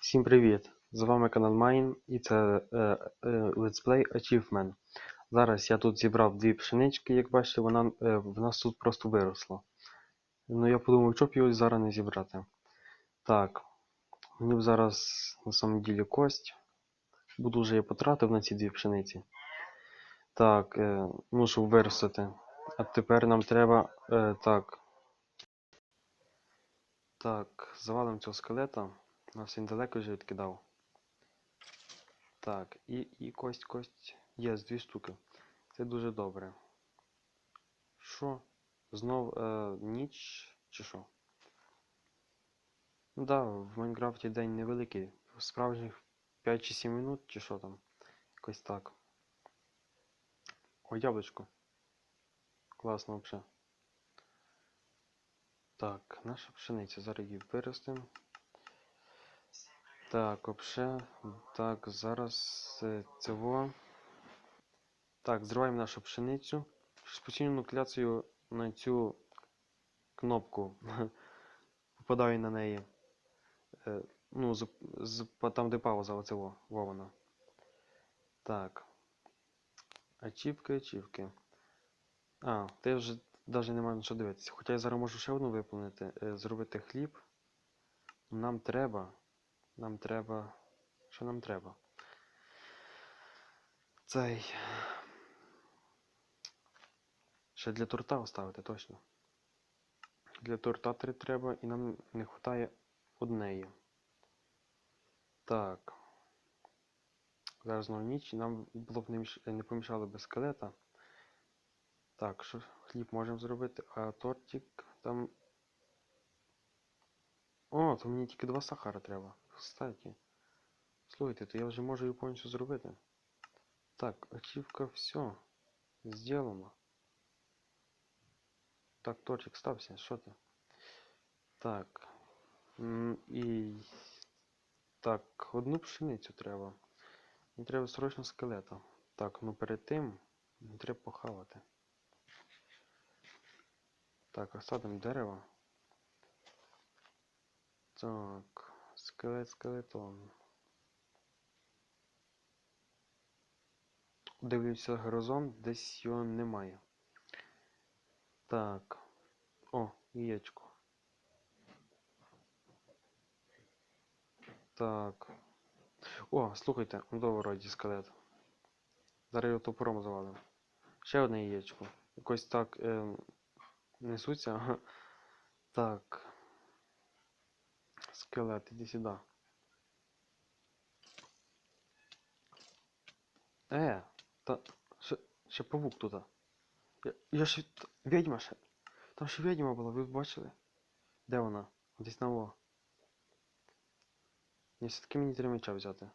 Всім привіт! З вами канал Mine і це е, е, Let's Play Achievement. Зараз я тут зібрав дві пшенички, як бачите, вона е, в нас тут просто виросла. Ну я подумав, що б його зараз не зібрати. Так, мені б зараз на самом ділі кость. Буду вже я потратив на ці дві пшениці. Так, е, щоб виростити. А тепер нам треба. Е, так. Так, завалимо цього скелета. Нас він далеко вже відкидав. Так, і, і кость, кость. Є дві штуки. Це дуже добре. Що? Знов е, ніч чи що? Ну да, в Майнкрафті день невеликий. Справжніх 5 чи 7 минут, чи що там. Якось так. О, яблучко. Класно взагалі. Так, наша пшениця. Зараз її виростимо. Так, вообще, так, зараз е, цього. Так, зриваємо нашу пшеницю. Постійною кляцею на цю кнопку. Попадаю на неї. Е, ну, з, з, там, де пауза, оце во, во. Так. Ачівки, ачівки. А, ти вже навіть немає на що дивитися. Хоча я зараз можу ще одну виповнити. е, Зробити хліб. Нам треба. Нам треба. Що нам треба? Цей. Ще для торта оставити, точно. Для торта три треба і нам не вистачає однеї. Так. Зараз знову ніч, нам було б не помішало без скелета. Так, що хліб можемо зробити, а тортик там. О, то мені тільки два сахара треба. Кстати. Слухайте, то я вже можу її повністю зробити. Так, ачівка, все. Сделано. Так, тортик стався, що ти? Так. І. Так, одну пшеницю треба. Мені треба срочно скелета. Так, ну перед тим треба похавати. Так, розсадимо дерево. Так, скелет, скелетон. Дивлюся горизонт, десь його немає. Так. О, яєчко. Так. О, слухайте, до вроді скелет. Зараз його топором завалимо. Ще одне яєчко. Якось так ем, несуться. Так. Скелет, іди сюди. Е, та ще, ще павук тут. Я, я ще. Відьма ще. Там ще відьма була, ви бачили? Де вона? Десь на во. Ні, все-таки мені треба меча взяти.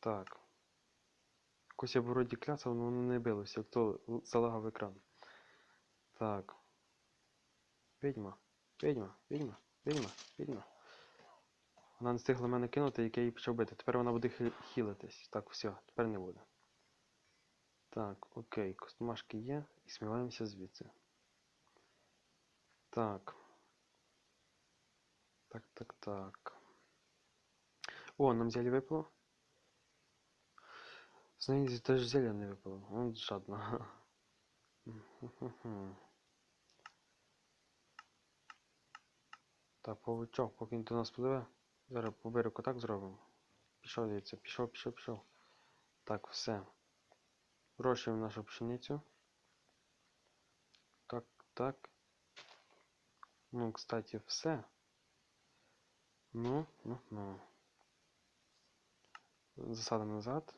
Так. Якось я вроді кляцав, але воно не билося, як то залагав екран. Так. Відьма. Відьма, відьма, відьма, відьма. Вона не встигла мене кинути, як я її почав бити. Тепер вона буде хі- хілитись. Так, все, тепер не буде. Так, окей, костомашки є і сміливаємося звідси. Так. Так, так, так. О, нам зелье випало. З неї теж зелья не випало. Он жадно. Так, павучок, поки він до нас пливе. Зараз по берегу так зробимо. Пішов, дивіться, пішов, пішов, пішов. Так, все. Вирощуємо нашу пшеницю. Так, так. Ну, кстати, все. Ну, ну, ну. Засадимо назад.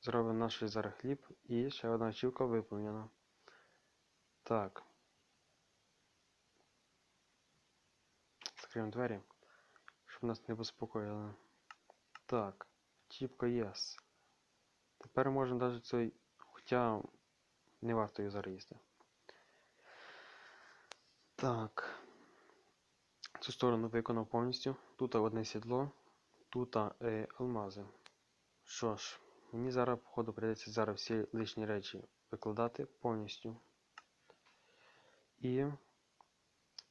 Зробимо наш зараз хліб і ще одна ачівка виповнена. Так. Закриємо двері, щоб нас не безпокоїли. Так, ачівка єс. Тепер можна навіть цей. Хоча не варто її зараз їсти. Так. Цю сторону виконав повністю. Тут одне сідло, тут е, алмази. Що ж, мені зараз, походу, прийдеться зараз всі лишні речі викладати повністю. І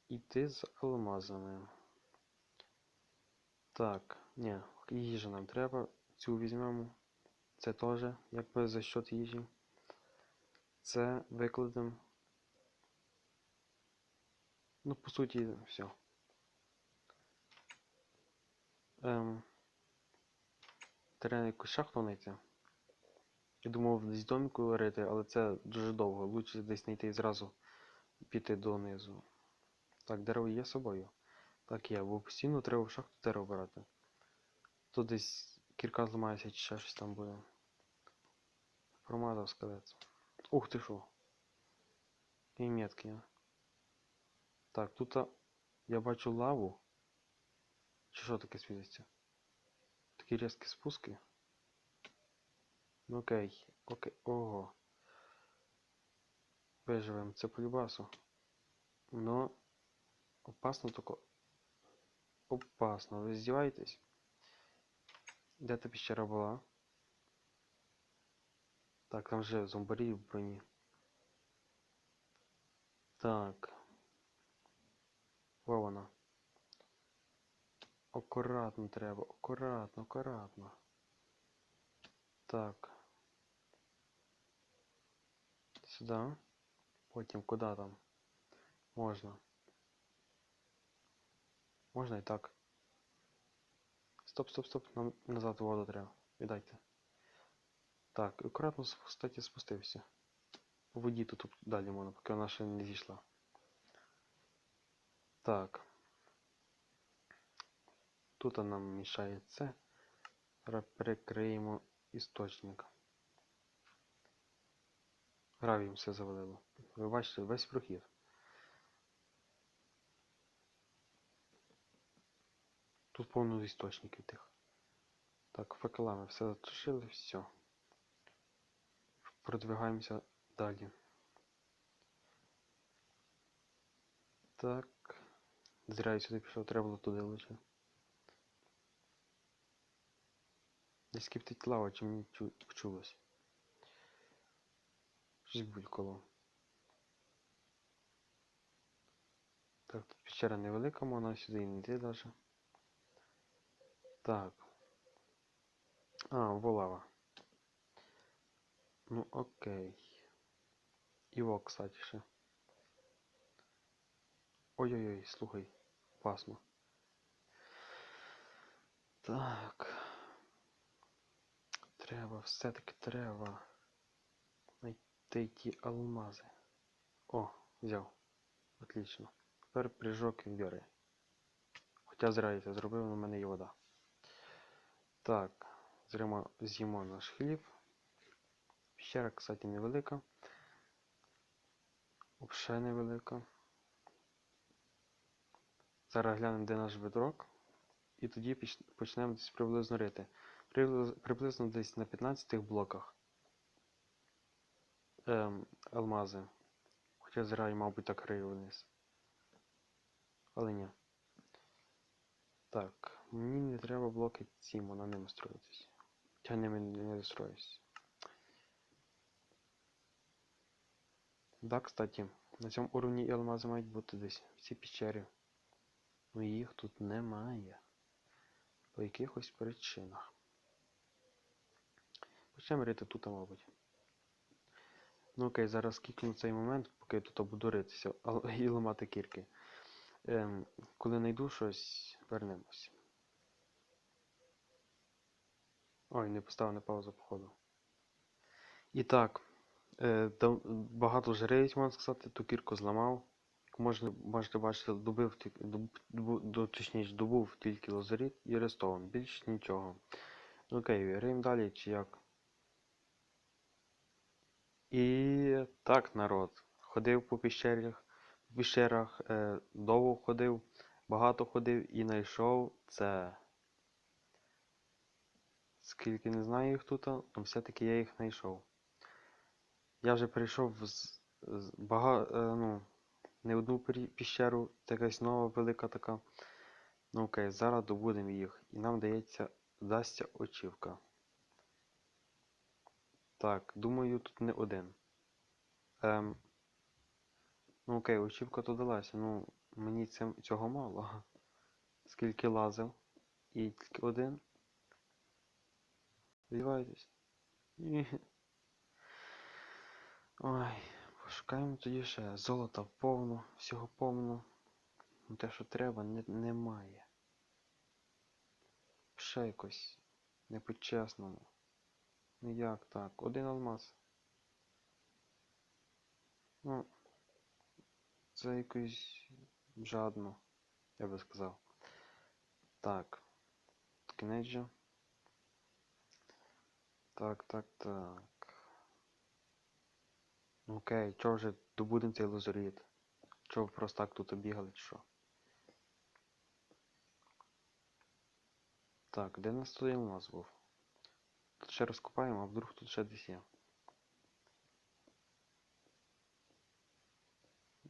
йти з алмазами. Так, ні, їжа нам треба. Цю візьмемо. Це теж, якби за счет їжі. Це викладемо. Ну, по суті, все. Ем, треба якусь шахту знайти. Я думав десь доміку рити, але це дуже довго. Лучше десь знайти і зразу піти донизу. Так, дерево є собою. Так є, бо постійно треба в шахту дерево брати. Тут десь кірка зламається чи ще щось там буде. Промазав скелет. Ух ти що. І метки. Так, тут я бачу лаву. Чи що таке світиться? Такі різкі спуски. Ну окей, окей, ого. Виживемо, це по любасу. Но опасно тако. Опасно, ви здіваєтесь? Де та піщера була? Так, там вже зомбарі в броні. Так. Во вона. Акуратно треба, акуратно, акуратно. Так. Сюди. Потім куди там? Можна. Можна і так. Стоп, стоп, стоп. Нам назад воду треба. Віддайте. Так, акуратно, кстати, спустився. По воді тут далі можна, поки вона ще не зійшла. Так. Тут нам мішає це. Перекриємо істочник. Гравієм все завалило. Ви бачите весь прохід. Тут повно істочників тих. Так, факелами все затушили, все. Продвигаємося далі. Так. Зря я сюди пішов, треба було туди лише. Десь киптить лава, чи мені чу- почулось. Щось булькало. Так, тут пещера невелика, можна сюди і не йти навіть. Так. А, волава. Ну окей. Іво, кстати, ще. Ой-ой-ой, слухай, опасно. Так. Треба, все-таки треба знайти ті алмази. О, взяв. Отлично. Тепер прыжок віри. Хоча зря зробив, в мене є вода. Так, з'їмо наш хліб. Пещера, кстати, невелика. Взагалі невелика. Зараз глянемо, де наш бедрок. І тоді почнемо десь приблизно рити. Приблизно десь на 15 блоках. Ем, алмази. Хоча зря, мабуть, так рию вниз. Але ні. Так, мені не треба блоки ці, на ними строїтись. Я ними не достроюсь. Да, кстати, на цьому уровні і алмази мають бути десь в цій печері. Ну їх тут немає. По якихось причинах. Почнемо рити тут, мабуть. Ну окей, зараз кікну цей момент, поки я тут буду ритися і ламати кірки. Ем, коли знайду щось, вернемось. Ой, не поставив на паузу, походу. І так, е, багато вже риють, можна сказати, ту кірку зламав. Як можна, можете бачити, добив, доб, точніше, добув тільки лазурит і рестован, більш нічого. Ну, Окей, риємо далі чи як? І так, народ. Ходив по піщерах, по піщерах е, довго ходив, багато ходив і знайшов це. Скільки не знаю їх тут, але все-таки я їх знайшов. Я вже перейшов з, з бага, е, ну, не одну піщеру, це якась нова велика така. Ну окей, зараз добудемо їх. І нам дається, дасться очівка. Так, думаю, тут не один. Ем, ну окей, очівка то далася. Ну, мені це, цього мало. Скільки лазив. І тільки один. Сподівайтесь. Ні. Ой, пошукаємо тоді ще. Золота повно, всього повно. Ну, Те, що треба, не, немає. Ще якось не по-чесному. Ну як так? Один алмаз. Ну, це якось жадно, я би сказав. Так. Кінець же. Так, так, так. Ну окей, чого вже добудемо цей лазурит? Чого просто так тут обігали, чи що? Так, де нас тут у нас був? Тут ще розкопаємо, а вдруг тут ще десь є.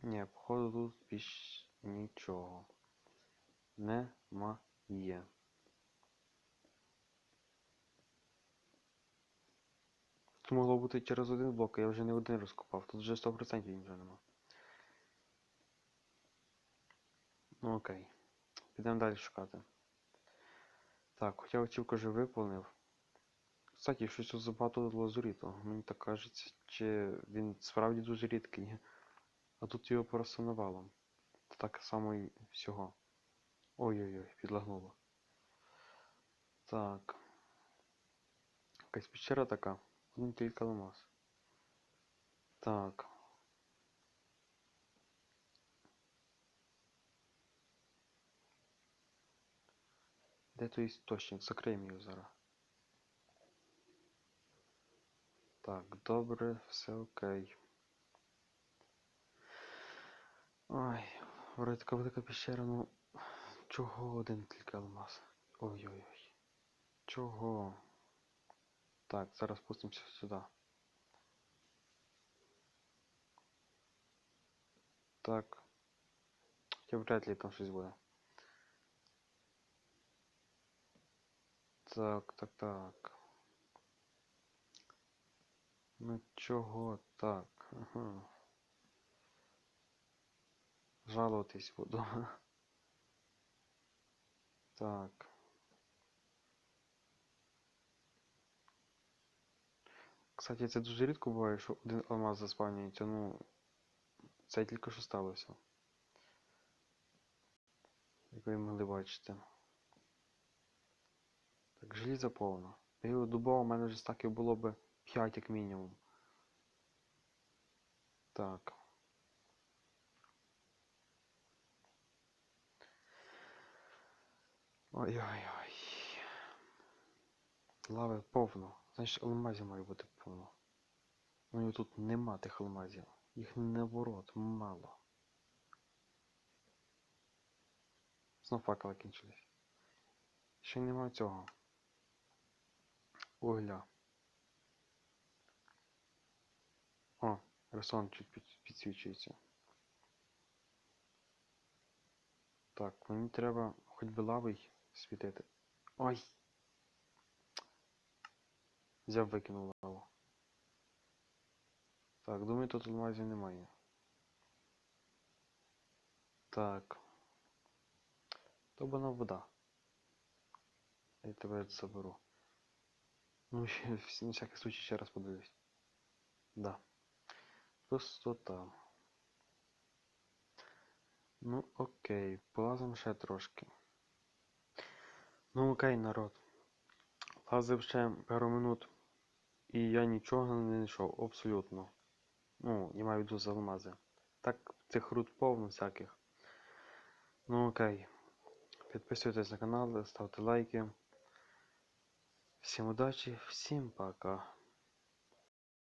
Ні, походу тут більш нічого. Немає. Тут могло бути через один блок, а я вже не один розкопав. Тут вже 100% він вже нема. Ну окей. Підемо далі шукати. Так, хоча очівку вже виповнив. Кстати, щось тут забагато лазуріту. Мені так кажеться, чи він справді дуже рідкий. А тут його просто навалом. Так само і всього. Ой-ой-ой, підлагнуло. Так. Якась пещера така. Один тільки алмаз. Так. Де той істочник? Закриємо його зараз. Так, добре, все окей. Ой, вроде така велика пещера, ну чого один тільки алмаз? Ой-ой-ой. Чого? Так, зараз спустимося сюди. Так. Хоча вряд ли там щось буде. Так, так, так. Ну чого так? Ага. Жалуватись буду. Так. Кстати, це дуже рідко буває, що один алмаз заспавнюється, ну це тільки що сталося. Як ви могли бачити. Так, желіза повна. Його дубово у мене вже стаків було би 5 як мінімум. Так. Ой-ой-ой. Лави повно. Значить, алмазів має бути повно. Ну і тут нема тих алмазів. Їх наоборот, мало. Знов факели кінчились. Ще й нема цього. Угля. О, ресон чуть підсвічується. Так, мені треба хоч би лавий світити. Ой! Взяв викинув лаву. Так, думаю, тут алмазів немає. Так. То вона вода. Я тебе заберу. Ну, ще, на всякий случай ще раз подивлюсь. Да. Пустота. Ну, окей, полазимо ще трошки. Ну, окей, народ. Лазив ще пару минут. І я нічого не знайшов, абсолютно. Ну, я маю в виду за алмази. Так, цих руд повно всяких. Ну окей. Підписуйтесь на канал, ставте лайки. Всім удачі, всім пока.